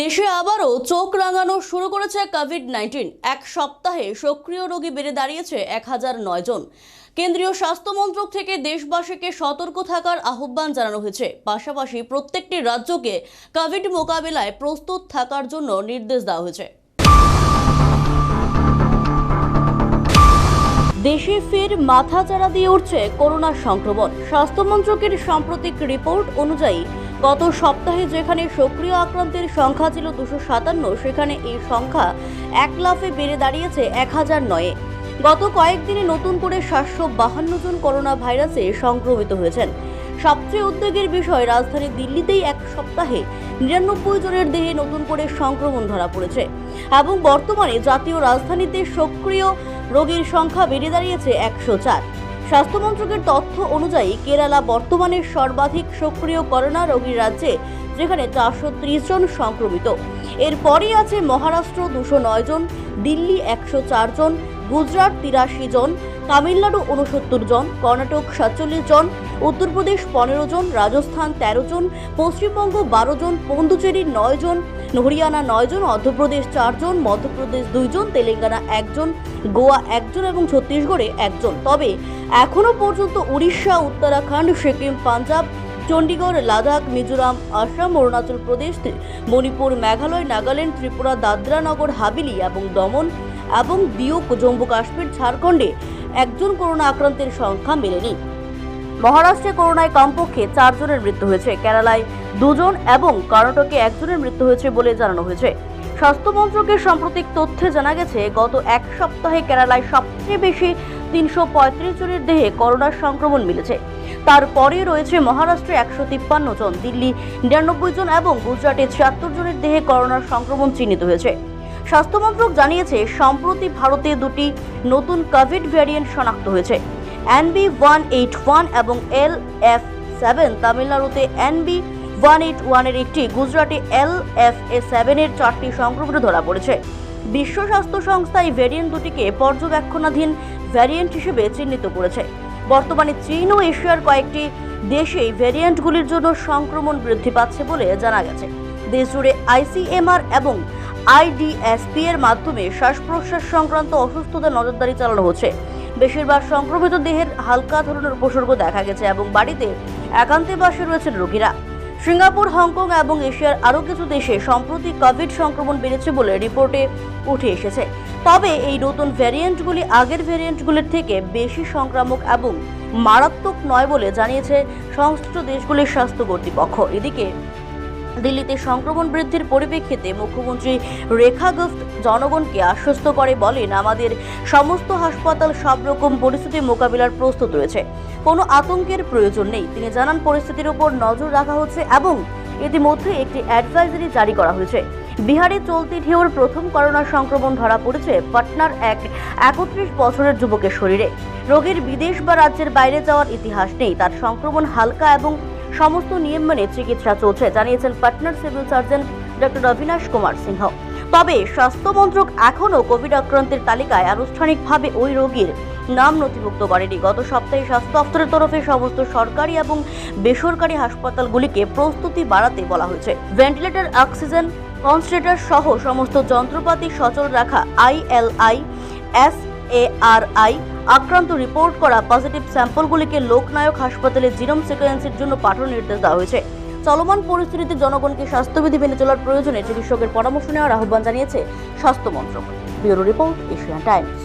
দেশে আবারও চোখ রাঙানো শুরু করেছে কোভিড নাইন্টিন এক সপ্তাহে সক্রিয় রোগী বেড়ে দাঁড়িয়েছে এক হাজার নয় জন। কেন্দ্রীয় স্বাস্থ্য মন্ত্রক থেকে দেশবাসীকে সতর্ক থাকার আহ্বান জানানো হয়েছে। পাশাপাশি প্রত্যেকটি রাজ্যকে কোভিড মোকাবেলায় প্রস্তুত থাকার জন্য নির্দেশ দেওয়া হয়েছে। দেশে ফের মাথা মাথাচাড়া দিয়ে উঠছে করোনা সংক্রমণ। স্বাস্থ্যমন্ত্রকের সাম্প্রতিক রিপোর্ট অনুযায়ী গত সপ্তাহে যেখানে সক্রিয় আক্রান্তের সংখ্যা ছিল দুশো সাতান্ন, সেখানে এই সংখ্যা এক লাফে বেড়ে দাঁড়িয়েছে এক হাজার নয়ে। গত কয়েকদিনে নতুন করে সাতশো বাহান্ন জন করোনা ভাইরাসে সংক্রমিত হয়েছেন। সবচেয়ে উদ্বেগের বিষয়, রাজধানী দিল্লিতেই এক সপ্তাহে নিরানব্বই জনের দেহে নতুন করে সংক্রমণ ধরা পড়েছে এবং বর্তমানে জাতীয় রাজধানীতে সক্রিয় রোগীর সংখ্যা বেড়ে দাঁড়িয়েছে একশো চার। স্বাস্থ্য মন্ত্রকের তথ্য অনুযায়ী কেরালা বর্তমানে সর্বাধিক সক্রিয় করোনা রোগীর রাজ্যে, যেখানে চারশো ত্রিশ জন সংক্রমিত। এরপরই আছে মহারাষ্ট্র দুশো জন, দিল্লি একশো চার জন, গুজরাট তিরাশি জন, তামিলনাড়ু উনসত্তর জন, কর্ণাটক সাতচল্লিশ জন উত্তরপ্রদেশ পনেরো জন, রাজস্থান তেরো জন, পশ্চিমবঙ্গ বারো জন পন্ডুচেরি নয় জন, হরিয়ানা নয় জন অন্ধ্রপ্রদেশ চারজন মধ্যপ্রদেশ দুইজন তেলেঙ্গানা একজন গোয়া একজন এবং ছত্তিশগড়ে একজন তবে এখনও পর্যন্ত উড়িষ্যা, উত্তরাখণ্ড, সিকিম, পাঞ্জাব চণ্ডীগড় লাদাখ, মিজোরাম, আসাম, অরুণাচল প্রদেশ, মণিপুর, মেঘালয়, নাগাল্যান্ড, ত্রিপুরা, দাদরা নগর, হাবিলি এবং দমন এবং দিউ জম্মু কাশ্মীর, ঝাড়খণ্ডে একজন করোনা আক্রান্তের সংখ্যা মেলেনি। মহারাষ্ট্রে করোনায় কমপক্ষে চারজনের মৃত্যু হয়েছে। কেরালায় দুজন এবং কর্ণাটকে একজনের মৃত্যু হয়েছে বলে জানানো হয়েছে। স্বাস্থ্য মন্ত্রকের সাম্প্রতিক তথ্যে জানা গেছে, গত এক সপ্তাহে কেরালায় সবচেয়ে বেশি তিনশো পঁয়ত্রিশ জনের দেহে করোনার সংক্রমণ মিলেছে। তারপরে রয়েছে মহারাষ্ট্রে একশো তিপ্পান্ন জন, দিল্লি নিরানব্বই জন এবং গুজরাটে ছিয়াত্তর জনের দেহে করোনার সংক্রমণ চিহ্নিত হয়েছে। স্বাস্থ্যমন্ত্রক জানিয়েছে, সম্প্রতি ভারতে দুটি নতুন কোভিড ভ্যারিয়েন্ট শনাক্ত হয়েছে। এনবি ওয়ান এইট ওয়ান এবং এল এফ সেভেন, তামিলনাড়ুতে এনবি ওয়ান এইট ওয়ানের একটি, গুজরাটে এল এফ এ সেভেনের চারটি সংক্রমিত ধরা পড়েছে। বিশ্ব স্বাস্থ্য সংস্থা এই ভ্যারিয়েন্ট দুটিকে পর্যবেক্ষণাধীন ভ্যারিয়েন্ট হিসেবে চিহ্নিত করেছে। বর্তমানে চীন ও এশিয়ার কয়েকটি দেশে এই ভ্যারিয়েন্টগুলির জন্য সংক্রমণ বৃদ্ধি পাচ্ছে বলে জানা গেছে। দেশজুড়ে আইসিএমআর এবং আইডিএসপি এর মাধ্যমে শ্বাস প্রশ্বাস সংক্রান্ত অসুস্থতা নজরদারি চালানো হচ্ছে। বেশিরভাগ সংক্রমিত দেহের হালকা ধরনের উপসর্গ দেখা গেছে এবং বাড়িতে একান্তে বাসে রয়েছেন রোগীরা। সিঙ্গাপুর, হংকং এবং এশিয়ার আরও কিছু দেশে সম্প্রতি কোভিড সংক্রমণ বেড়েছে বলে রিপোর্টে উঠে এসেছে। তবে এই নতুন ভ্যারিয়েন্টগুলি আগের ভ্যারিয়েন্টগুলির থেকে বেশি সংক্রামক এবং মারাত্মক নয় বলে জানিয়েছে সংশ্লিষ্ট দেশগুলির স্বাস্থ্য কর্তৃপক্ষ। এদিকে দিল্লিতে সংক্রমণ বৃদ্ধির পরিপ্রেক্ষিতে মুখ্যমন্ত্রী রেখা গুপ্ত জনগণকে আশ্বস্ত করে বলেন, আমাদের সমস্ত হাসপাতাল সব রকম পরিস্থিতি মোকাবিলার প্রস্তুত রয়েছে। কোনো আতঙ্কের প্রয়োজন নেই। তিনি জানান, পরিস্থিতির উপর নজর রাখা হচ্ছে এবং ইতিমধ্যে একটি অ্যাডভাইজারি জারি করা হয়েছে। বিহারে চলতি ঢেউর প্রথম করোনা সংক্রমণ ধরা পড়েছে পাটনার এক একত্রিশ বছরের যুবকের শরীরে। রোগীর বিদেশ বা রাজ্যের বাইরে যাওয়ার ইতিহাস নেই। তার সংক্রমণ হালকা এবং সমস্ত নিয়ম মেনে চিকিৎসা চলছে, জানিয়েছেন পাটনার civil surgeon doctor Avinash Kumar Singh. তবে স্বাস্থ্য মন্ত্রক এখনও কোভিড আক্রান্তের তালিকায় আনুষ্ঠানিকভাবে ওই রোগীর নাম নথিভুক্ত করেনি। গত সপ্তাহে স্বাস্থ্য দপ্তরের তরফে সমস্ত সরকারি এবং বেসরকারি হাসপাতালগুলিকে প্রস্তুতি বাড়াতে বলা হয়েছে। ভেন্টিলেটর, অক্সিজেন কনস্ট্রেটার সহ সমস্ত যন্ত্রপাতি সচল রাখা আইএলআই এস এআরআই আক্রান্ত রিপোর্ট করা পজিটিভ স্যাম্পলগুলিকে লোকনায়ক হাসপাতালে জিরোম সিকোয়েন্সের জন্য পাঠানোর নির্দেশ দেওয়া হয়েছে। চলমান পরিস্থিতিতে জনগণকে স্বাস্থ্যবিধি মেনে চলার প্রয়োজনে চিকিৎসকের পরামর্শ নেওয়ার আহ্বান জানিয়েছে স্বাস্থ্য মন্ত্রক। Bureau report Asian Times.